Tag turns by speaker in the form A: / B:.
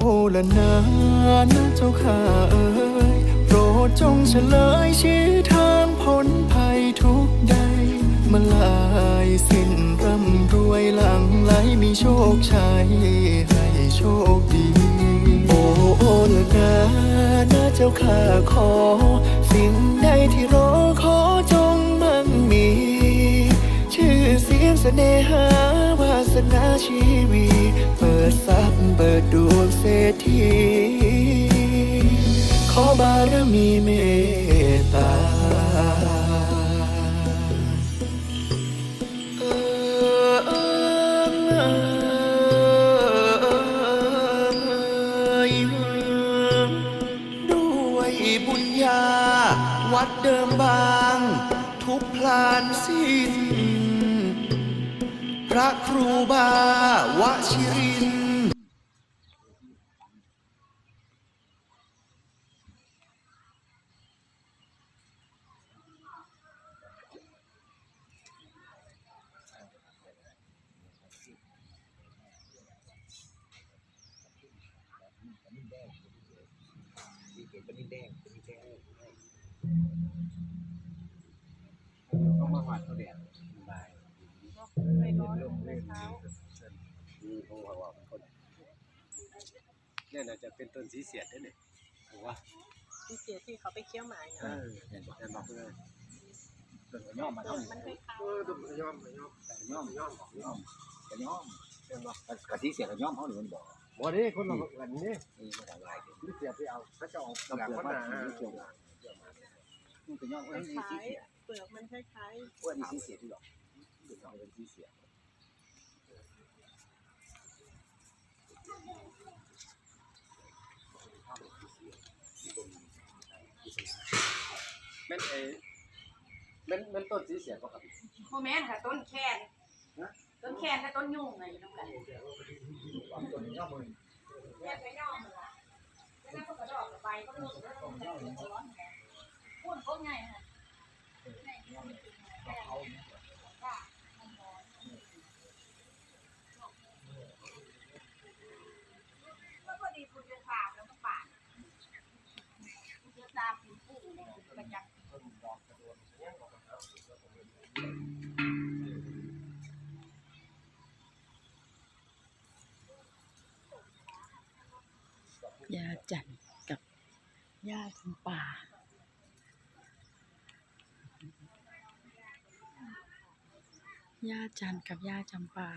A: โอ้ละนานะเจ้าข้าเอ๋ยโปรดจงเฉลยชี้ทางพ้นภัยทุกใดมาลายสิ้นร่ำรวยหลังไหลมีโชคชัยให้โชคดี โอ้โอละนานะเจ้าข้าขอ สิ่งใดที่รอขอจงมั่งมี ชื่อเสียงเสน่หา สนาชีวีเปิดทรัพย์เปิดดวงเศรษฐีขอบารมีเมตตาด้วยบุญญา วัดเดิมบาง ทุกพลานสิ้น ครูบาวชิริน
B: ต้องมาหวัดเขาแดดบาย
C: ไม่ร้อนไม่เช้า
B: นี่เขาว่าว่าคนเนี่ยน่าจะเป็นต้นสีเสียดด้เนี่ยผมว่า
C: ที่เสียที่เขาไปเคี้ยวหมาย
B: เอ
C: นะ
B: อเนี่ยจะบอกเลย
D: ต้นย่อมมา
C: ต้
D: เท่านนี้
C: มันคล้าย
B: เออต้นย่อมย่อม
D: ย่อมย่อมย่อมกระย่อมกะทิเสียกระย่อมเขาหรือมันบอก
B: บ่ได้คนละอันนี้
D: นี่มันอะไร
B: สีเสียดไปเอาพระเจ้า
D: เรา
B: หลัง
D: เปลือก
B: พระ
D: มัน
B: นา
D: สีเขียวมันกระย่อม
C: ๆค
D: เอ้ยสี
C: ล้าย
D: เสีย
C: ๆเปลือกมันคล้าย
D: ว่านี่สีเสียที่หรอกเป็นสีเสีย
B: แม่นเอแม่นแม่นต้นสีเสียดป่ะครับ
E: โมแม่นค่ะต้นแคนต้นแคนกับต้นยุ่งไงอยู่ตรงกัน
D: ต้นย่อมมือ
E: แค่ไปย่อมเหรอแล้วก็กระดอกกระใบก็รู้สึกว่าต้นแคนร้อนแค่พูดก็ง่ายค่ะก็พอดีคุณจะถามแล้วก็ป่านคุณจะตามคุณปู่เนี่ยประจักษ์
F: ยาจันกับยาจำป่ายาจันกับยาจำปา